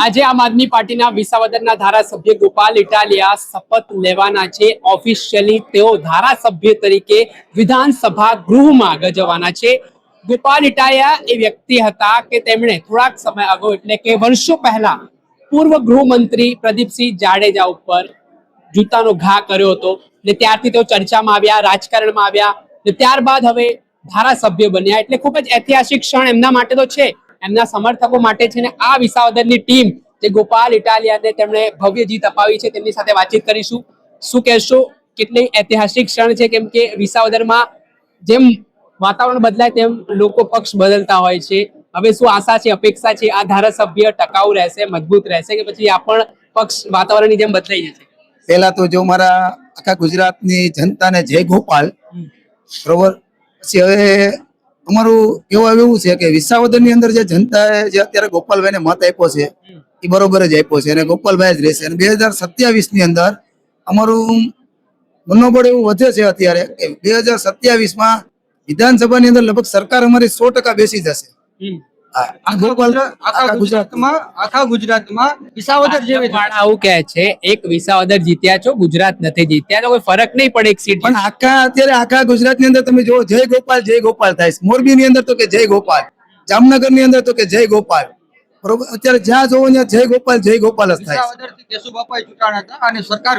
આજે આમ આદમી પાર્ટીના વિસાવદરના ધારાસભ્ય ગોપાલ ઇટાલિયા શપથ લેવાના છે. ઓફિશિયલી તેઓ ધારાસભ્ય તરીકે વિધાનસભા ગૃહમાં ગજવાના છે. ગોપાલ ઇટાલિયા એ વ્યક્તિ હતા કે તેમણે થોડાક સમય અગાઉ, એટલે કે વર્ષો પહેલા, પૂર્વ ગૃહમંત્રી પ્રદીપસિંહ જાડેજા ઉપર જૂતાનો ઘા કર્યો હતો ને ત્યારથી તેઓ ચર્ચામાં આવ્યા, રાજકારણમાં આવ્યા ને ત્યારબાદ હવે ધારાસભ્ય બન્યા. એટલે ખૂબ જ ઐતિહાસિક ક્ષણ એમના માટે તો છે. એમના સમર્થકો માટે છે ને આ વિસાવદરની ટીમ જે ગોપાલ ઇટાલિયાને તેમણે ભવ્ય જીત અપાવી છે તેમની સાથે વાતચીત કરીશું. શું કહેશો? કેટલી ઐતિહાસિક ક્ષણ છે કેમ કે વિસાવદરમાં જેમ વાતાવરણ બદલાય તેમ લોકો પક્ષ બદલતા હોય છે. હવે શું આશા છે અપેક્ષા છે આ ધારાસભ્ય ટકાઉ રહેશે મજબૂત રહેશે કે પછી આ પણ પક્ષ વાતાવરણની જેમ બદલાઈ જશે? પહેલા તો જો મારા આખા ગુજરાતની જનતાને જય ગોપાલ. બરોબર? પછી હવે અમારું એવું એવું છે કે વિસાવદરની અંદર જે જનતાએ જે અત્યારે ગોપાલભાઈને મત આપ્યો છે, એ બરોબર જ આપ્યો છે અને ગોપાલભાઈ જ રહેશે. અને બે હજાર સત્યાવીસની અંદર અમારું મનોબળ એવું વધે છે અત્યારે કે બે હજાર સત્યાવીસમાં વિધાનસભાની અંદર લગભગ સરકાર અમારી સો ટકા બેસી જશે. આખા ગુજરાતમાં આખા ગુજરાતમાં વિસાવદર જેવી આવું કહે છે એક વિસાવદર જીત્યા છો ગુજરાત નથી જીત્યા તો કોઈ ફરક નહીં પડે એક સીટ પણ આખા અત્યારે આખા ગુજરાતની અંદર તમે જુઓ જય ગોપાલ જય ગોપાલ થાય મોરબી ની અંદર તો કે જય ગોપાલ જામનગરની અંદર તો કે જય ગોપાલ. બરોબર? અત્યારે જ્યાં જોવો ત્યાં જય ગોપાલ જય ગોપાલ જ થાય કેશુબાપાએ ચૂંટાણા હતા અને સરકાર.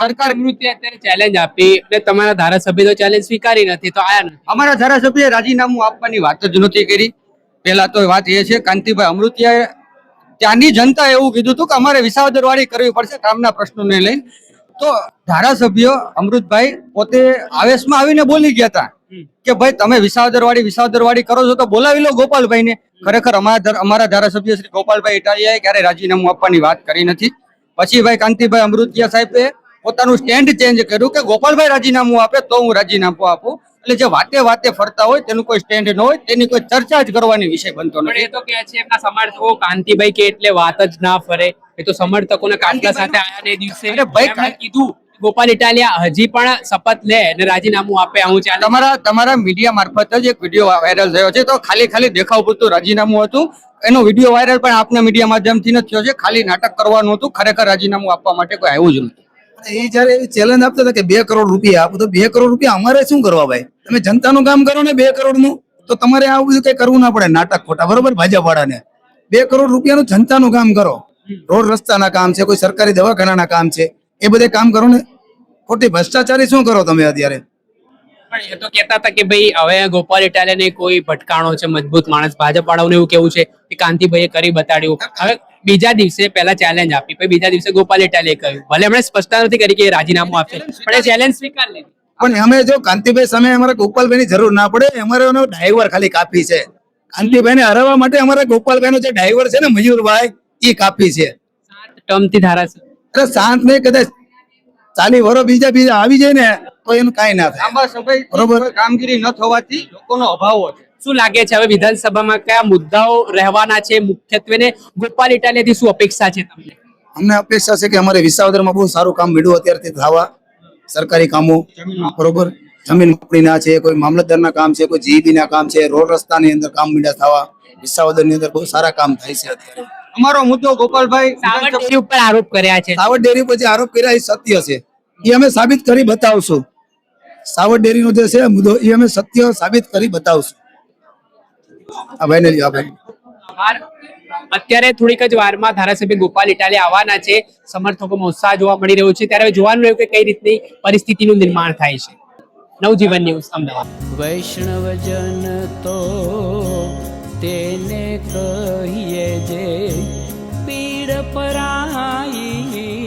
સરકાર અત્યારે ચેલેન્જ આપી એટલે તમારા ધારાસભ્ય તો ચેલેન્જ સ્વીકારી નથી તો આયા નથી. અમારા ધારાસભ્ય રાજીનામું આપવાની વાત જ નથી કરી. પહેલા તો વાત એ છે કાંતિભાઈ અમૃતિયાએ ત્યાંની જનતા એવું કીધું હતું કે અમારે વિસાવદર વાળી કરવી પડશે કામના પ્રશ્નોને લઈને. તો ધારાસભ્ય અમૃતભાઈ પોતે આવેશમાં આવીને બોલી ગયા હતા કે ભાઈ તમે વિસાવદર વાળી વિસાવદર વાળી કરો છો તો બોલાવી લો ગોપાલભાઈ ને ખરેખર અમારા અમારા ધારાસભ્ય શ્રી ગોપાલભાઈ ઇટાલિયાએ ક્યારે રાજીનામું આપવાની વાત કરી નથી. પછી ભાઈ કાંતિભાઈ અમૃતિયા સાહેબે પોતાનું સ્ટેન્ડ ચેન્જ કર્યું કે ગોપાલભાઈ રાજીનામું આપે તો હું રાજીનામું આપું. એટલે જે વાતે વાતે ફરતા હોય તેનું કોઈ સ્ટેન્ડ ન હોય તેની કોઈ ચર્ચા જ કરવાની વિષય બનતો નથી એ તો કે છે એમના સમર્થકો કાંતિભાઈ કે એટલે વાત જ ના ફરે. એ તો સમર્થકોને કાફલા સાથે આયા ને દિવસે. ભાઈ, કીધું ગોપાલ ઇટાલિયા હજી પણ શપથ લે અને રાજીનામું આપે હું ચાલે. તમારા તમારા મીડિયા મારફત જ એક વીડિયો વાયરલ થયો છે. તો ખાલી ખાલી દેખાવ પૂરતું રાજીનામું હતું. એનો વીડિયો વાયરલ પણ આપના મીડિયા માધ્યમથી નથી થયો છે. ખાલી નાટક કરવાનું હતું. ખરેખર રાજીનામું આપવા માટે કોઈ આવ્યું જ નથી એ જયારે ચેલેન્જ આપતા હતા કે બે કરોડ રૂપિયા આપો, તો બે કરોડ રૂપિયા અમારે શું કરવા ભાઈ? તમે જનતાનું કામ કરો ને બે કરોડનું તો તમારે આવું બધું કઈ કરવું ના પડે, નાટક ખોટા, બરોબર? ભાજપ વાળાને બે કરોડ રૂપિયાનું જનતાનું કામ કરો. રોડ રસ્તાના કામ છે, કોઈ સરકારી દવાખાનાના કામ છે, એ બધે કામ કરો ને. ખોટી ભ્રષ્ટાચારી શું કરો તમે અત્યારે? પણ એ તો કહેતા હતા કે ભાઈ હવે ગોપાલ ઇટાલિયાને કોઈ ભટકાણો છે મજબૂત માણસ. ભાજપ વાળાઓને એવું કેવું છે કે કાંતિભાઈએ કરી બતાડ્યું. હવે બીજા દિવસે પહેલા ચેલેન્જ આપી. પછી બીજા દિવસે ગોપાલ ઇટાલિયાએ કહ્યું. ભલે એમણે સ્પષ્ટતા નથી કરી કે રાજીનામું આપશે. પણ એ ચેલેન્જ સ્વીકાર લીધી પણ અમે જો કાંતિભાઈ સામે અમારે ગોપાલભાઈ ની જરૂર ના પડે અમારે એનો ડ્રાઈવર ખાલી કાપી છે. કાંતિભાઈ ને હરાવવા માટે અમારા ગોપાલભાઈ નો જે ડ્રાઈવર છે ને મયુરભાઈ એ કાપી છે. સાત ટર્મથી ધારાસભ્ય અરે સાત નહીં કદાચ ચાલી વરો બીજા બીજા આવી જાય ને. તો એનું કાંઈ ના થાય. બરોબર. કામગીરી ન થવાથી લોકોનો અભાવ છે શું લાગે છે હવે વિધાનસભામાં કયા મુદ્દાઓ રહેવાના છે? મુખ્યત્વે ને ગોપાલ ઇટાલિયાથી શું અપેક્ષા છે તમને? અમને અપેક્ષા છે કે અમારે વિસાવદરમાં બહુ સારું કામ મળ્યું અત્યારથી થવા. સરકારી કામો. બરોબર? જમીન માપણીના છે કોઈ મામલતદારના કામ છે કોઈ જીબી ના કામ છે રોડ રસ્તાની અંદર કામ મળ્યા થવા. વિસાવદરની અંદર બહુ સારા કામ થાય છે અત્યારે. અમારો મુદ્દો ગોપાલભાઈ સાવર ડેરી ઉપર આરોપ કર્યા છે. સાવર ડેરી પછી આરોપ કર્યા એ સત્ય છે. એ અમે સાબિત કરી બતાવશું. સાવર ડેરીનો જે છે મુદ્દો એ અમે સત્ય સાબિત કરી બતાવશું. આ ભાઈને લ્યો અત્યારે થોડીક જ વારમાં ધારાસભ્ય ગોપાલ ઇટાલિયા આવવાના છે. સમર્થકોમાં ઉત્સાહ જોવા મળી રહ્યો છે. ત્યારે જોવાનું રહ્યું કે કઈ રીતની પરિસ્થિતિનું નિર્માણ થાય છે. નવજીવન ન્યૂઝ અમદાવાદ. વૈષ્ણવજન તો તેને કહીએ જે પીડ પરાઈ